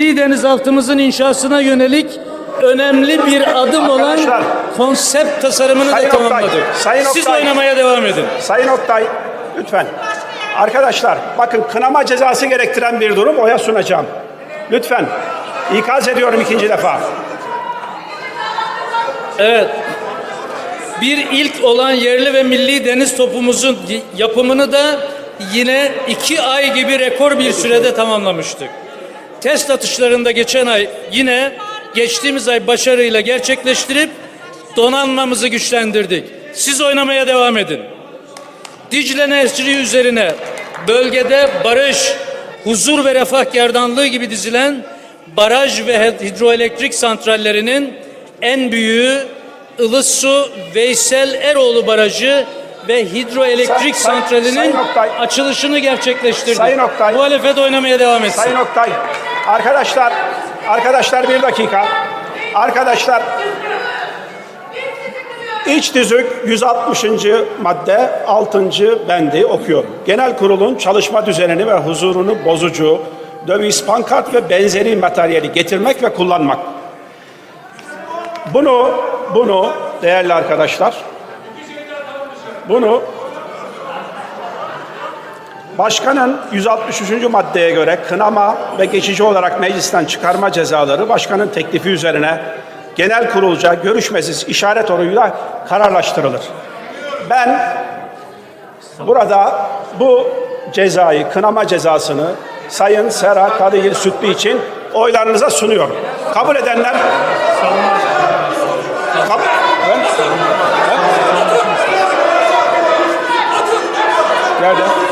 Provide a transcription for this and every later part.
Milli denizaltımızın inşasına yönelik önemli bir adım olan Arkadaşlar, konsept tasarımını Sayın da Oktay, tamamladık. Sayın Siz Oktay. oynamaya devam edin. Sayın Oktay lütfen. Arkadaşlar bakın kınama cezası gerektiren bir durum oya sunacağım. Lütfen. İkaz ediyorum ikinci defa. Evet. Bir ilk olan yerli ve milli deniz topumuzun yapımını da yine iki ay gibi rekor bir sürede tamamlamıştık. Test atışlarında geçen ay yine geçtiğimiz ay başarıyla gerçekleştirip donanmamızı güçlendirdik. Siz oynamaya devam edin. Dicle Nehri üzerine bölgede barış, huzur ve refah gerdanlığı gibi dizilen baraj ve hidroelektrik santrallerinin en büyüğü Ilısu Veysel Eroğlu Barajı ve hidroelektrik Say- santralinin Sayın Oktay. açılışını gerçekleştirdik. Sayın Oktay. Muhalefet oynamaya devam etsin. Sayın Oktay. Arkadaşlar, arkadaşlar bir dakika. Arkadaşlar İç tüzük 160. madde 6. bendi okuyorum. Genel kurulun çalışma düzenini ve huzurunu bozucu, döviz, pankart ve benzeri materyali getirmek ve kullanmak. Bunu, bunu değerli arkadaşlar, bunu Başkanın 163. maddeye göre kınama ve geçici olarak meclisten çıkarma cezaları başkanın teklifi üzerine genel kurulca görüşmesiz işaret oyuyla kararlaştırılır. Ben burada bu cezayı, kınama cezasını Sayın Sera Kadıgil Sütlü için oylarınıza sunuyorum. Kabul edenler Kab- Ben- Ben- Nerede?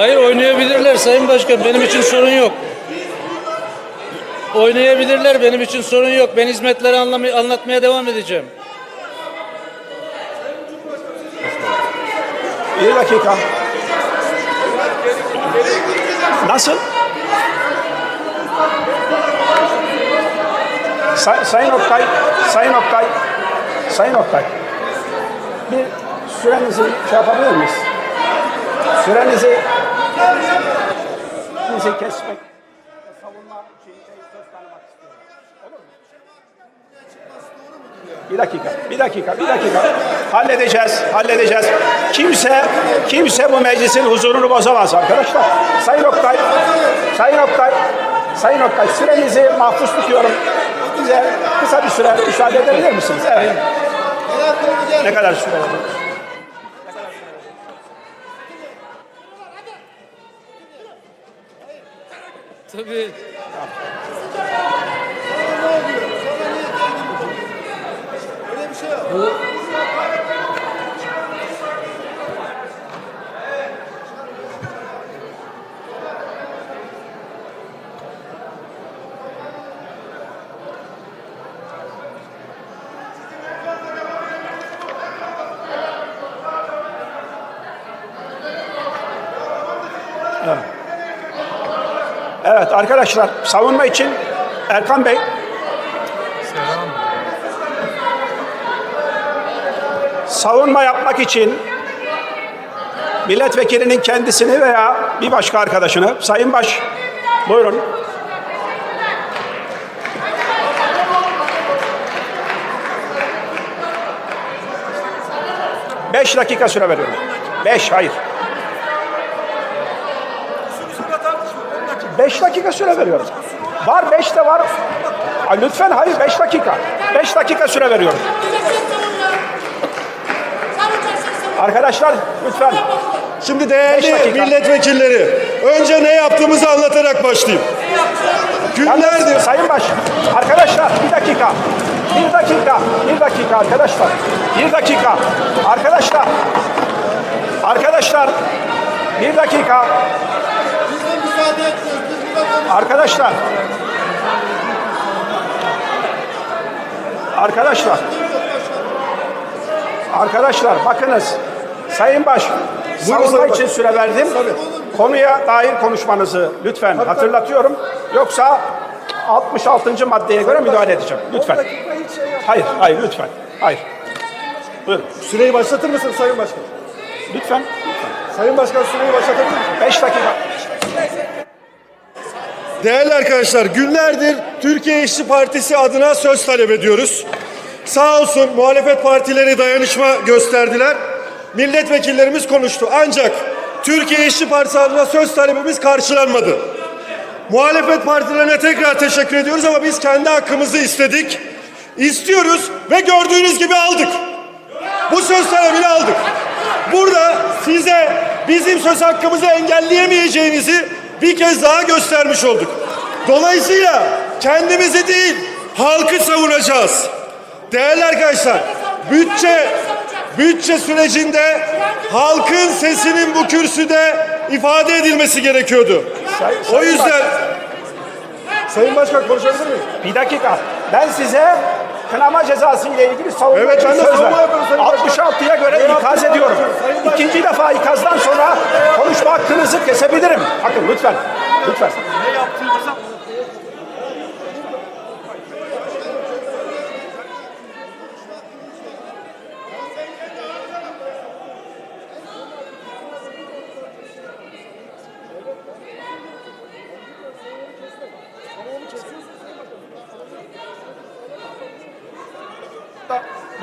Hayır oynayabilirler Sayın Başkan. Benim için sorun yok. Oynayabilirler benim için sorun yok. Ben hizmetleri anlamaya, anlatmaya devam edeceğim. Bir dakika. Nasıl? Say- Sayın Oktay, Sayın Oktay, Sayın Oktay. Bir sürenizi şey yapabilir miyiz? Sürenizi, sürenizi kesmek, savunma şeyinde söz tanımak. Olur mu? Bir dakika, bir dakika, bir dakika. Halledeceğiz, halledeceğiz. Kimse, kimse bu meclisin huzurunu bozamaz arkadaşlar. Sayın Oktay, Sayın Oktay, Sayın Oktay sürenizi mahpus tutuyorum. Bize kısa bir süre müsaade edebilir misiniz? Evet. Ne kadar süre Tabii. Evet arkadaşlar savunma için Erkan Bey. Savunma yapmak için milletvekilinin kendisini veya bir başka arkadaşını Sayın Baş buyurun. Beş dakika süre veriyorum. Beş, hayır. Beş dakika süre veriyorum. Var beş de var. Ay lütfen hayır beş dakika. Beş dakika süre veriyorum. Arkadaşlar lütfen. Şimdi değerli milletvekilleri, önce ne yaptığımızı anlatarak başlayayım. Yalnız Günlerdir Sayın Baş, arkadaşlar bir dakika. Bir dakika, bir dakika arkadaşlar. Bir dakika. Arkadaşlar. Arkadaşlar. Bir dakika. Arkadaşlar. Arkadaşlar. Arkadaşlar bakınız. Sayın Baş, savunma için süre verdim. Konuya dair konuşmanızı lütfen hatırlatıyorum. Yoksa 66. maddeye göre müdahale edeceğim. Lütfen. Hayır, hayır lütfen. Hayır. Buyurun. süreyi başlatır mısın Sayın Başkan? Lütfen. Sayın Başkan süreyi başlatabilir misin? 5 dakika. Değerli arkadaşlar günlerdir Türkiye İşçi Partisi adına söz talep ediyoruz. Sağ olsun muhalefet partileri dayanışma gösterdiler. Milletvekillerimiz konuştu. Ancak Türkiye İşçi Partisi adına söz talebimiz karşılanmadı. Muhalefet partilerine tekrar teşekkür ediyoruz ama biz kendi hakkımızı istedik. İstiyoruz ve gördüğünüz gibi aldık. Bu söz talebini aldık. Burada size bizim söz hakkımızı engelleyemeyeceğinizi bir kez daha göstermiş olduk. Dolayısıyla kendimizi değil halkı savunacağız. Değerli arkadaşlar, bütçe bütçe sürecinde halkın sesinin bu kürsüde ifade edilmesi gerekiyordu. O yüzden Sayın Başkan konuşabilir miyim? Bir dakika. Ben size kınama cezası ile ilgili savunma Evet, ben de söz Başkan. 66'ya göre Ne ikaz ediyorum. İkinci defa ikazdan sonra konuşma hakkınızı kesebilirim. Bakın lütfen. Lütfen.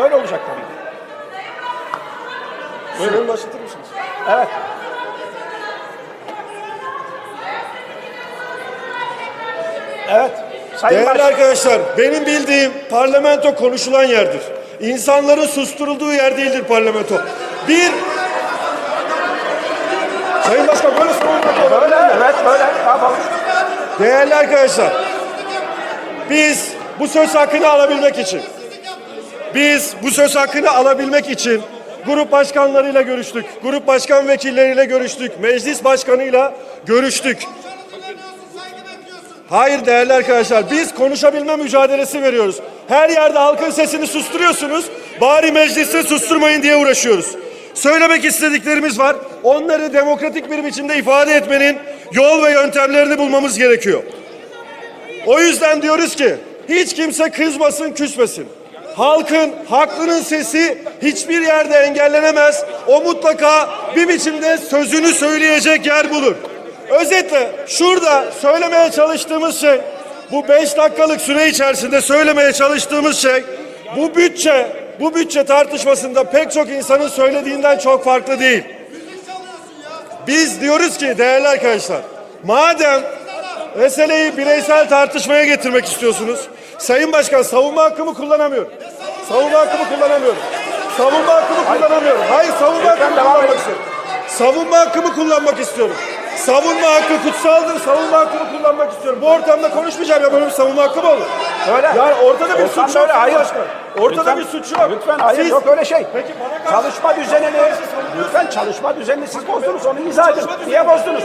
Böyle olacak tabii. Buyurun başlatır mısınız? Evet. Evet. Sayın Değerli Başkan. arkadaşlar, benim bildiğim parlamento konuşulan yerdir. İnsanların susturulduğu yer değildir parlamento. Bir... Sayın Başkan böyle savunma Böyle, evet böyle. Yapalım? Değerli arkadaşlar, biz bu söz hakkını alabilmek için, biz bu söz hakkını alabilmek için grup başkanlarıyla görüştük, grup başkan vekilleriyle görüştük, meclis başkanıyla görüştük. Hayır değerli arkadaşlar, biz konuşabilme mücadelesi veriyoruz. Her yerde halkın sesini susturuyorsunuz, bari mecliste susturmayın diye uğraşıyoruz. Söylemek istediklerimiz var. Onları demokratik bir biçimde ifade etmenin yol ve yöntemlerini bulmamız gerekiyor. O yüzden diyoruz ki hiç kimse kızmasın, küsmesin. Halkın haklının sesi hiçbir yerde engellenemez. O mutlaka bir biçimde sözünü söyleyecek yer bulur. Özetle şurada söylemeye çalıştığımız şey bu beş dakikalık süre içerisinde söylemeye çalıştığımız şey bu bütçe bu bütçe tartışmasında pek çok insanın söylediğinden çok farklı değil. Biz diyoruz ki değerli arkadaşlar madem meseleyi bireysel tartışmaya getirmek istiyorsunuz. Sayın Başkan savunma hakkımı kullanamıyorum. Savunma hakkımı kullanamıyorum. Savunma hakkımı kullanamıyorum. Hayır savunma hakkımı kullanmak istiyorum. Savunma hakkımı kullanmak istiyorum. Savunma hakkı kutsaldır. Savunma hakkımı kullanmak istiyorum. Bu ortamda konuşmayacağım ya benim savunma hakkım olur. Öyle. Yani ortada bir Ortam suç yok. böyle, hayır. Başkan. Ortada Lütfen, bir suç yok. Lütfen hayır Siz- yok öyle şey. Peki bana karşı- çalışma düzenini lütfen çalışma düzenini siz bozdunuz onu izah edin. Niye bozdunuz?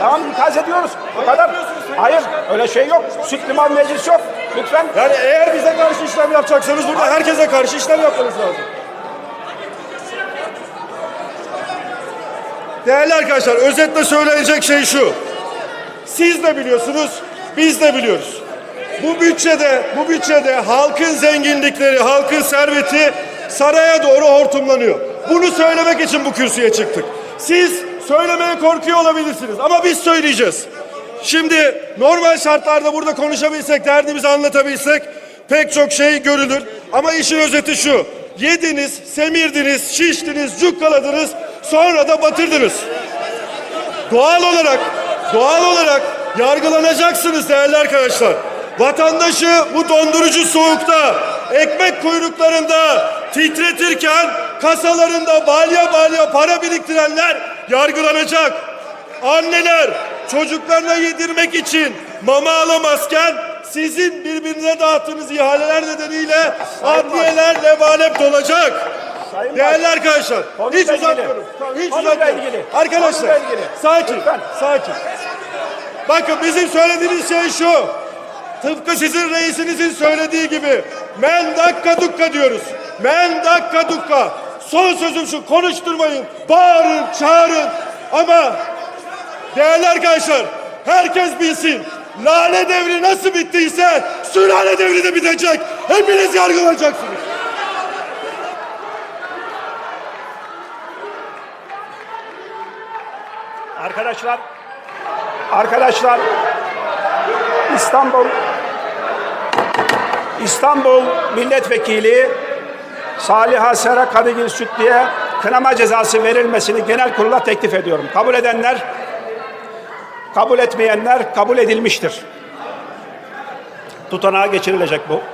Tamam ikaz ediyoruz. Bu kadar. Hayır öyle şey yok. Süt liman meclis yok. Lütfen. Yani eğer bize karşı işlem yapacaksanız burada herkese karşı işlem yapmanız lazım. Değerli arkadaşlar özetle söyleyecek şey şu. Siz de biliyorsunuz, biz de biliyoruz. Bu bütçede, bu bütçede halkın zenginlikleri, halkın serveti saraya doğru hortumlanıyor. Bunu söylemek için bu kürsüye çıktık. Siz söylemeye korkuyor olabilirsiniz ama biz söyleyeceğiz. Şimdi normal şartlarda burada konuşabilsek, derdimizi anlatabilsek pek çok şey görülür. Ama işin özeti şu. Yediniz, semirdiniz, şiştiniz, cukkaladınız, sonra da batırdınız. Doğal olarak, doğal olarak yargılanacaksınız değerli arkadaşlar. Vatandaşı bu dondurucu soğukta, ekmek kuyruklarında titretirken kasalarında balya balya para biriktirenler yargılanacak. Anneler çocuklarına yedirmek için mama alamazken sizin birbirine dağıttığınız ihaleler nedeniyle adliyeler lebalep dolacak. Sayın Değerli arkadaşlar, hiç Konuyla ilgili. uzatmıyorum. Hiç uzatmıyorum. Arkadaşlar, sakin, sakin. Bakın bizim söylediğimiz şey şu. Tıpkı sizin reisinizin söylediği gibi. Men dakika dukka diyoruz. Men dakika dukka. Son sözüm şu konuşturmayın. Bağırın, çağırın. Ama değerli arkadaşlar herkes bilsin. Lale devri nasıl bittiyse sülale devri de bitecek. Hepiniz yargılanacaksınız. Arkadaşlar. Arkadaşlar. İstanbul İstanbul Milletvekili Saliha Sera Kadıgil Sütlü'ye kınama cezası verilmesini genel kurula teklif ediyorum. Kabul edenler, kabul etmeyenler kabul edilmiştir. Tutanağa geçirilecek bu.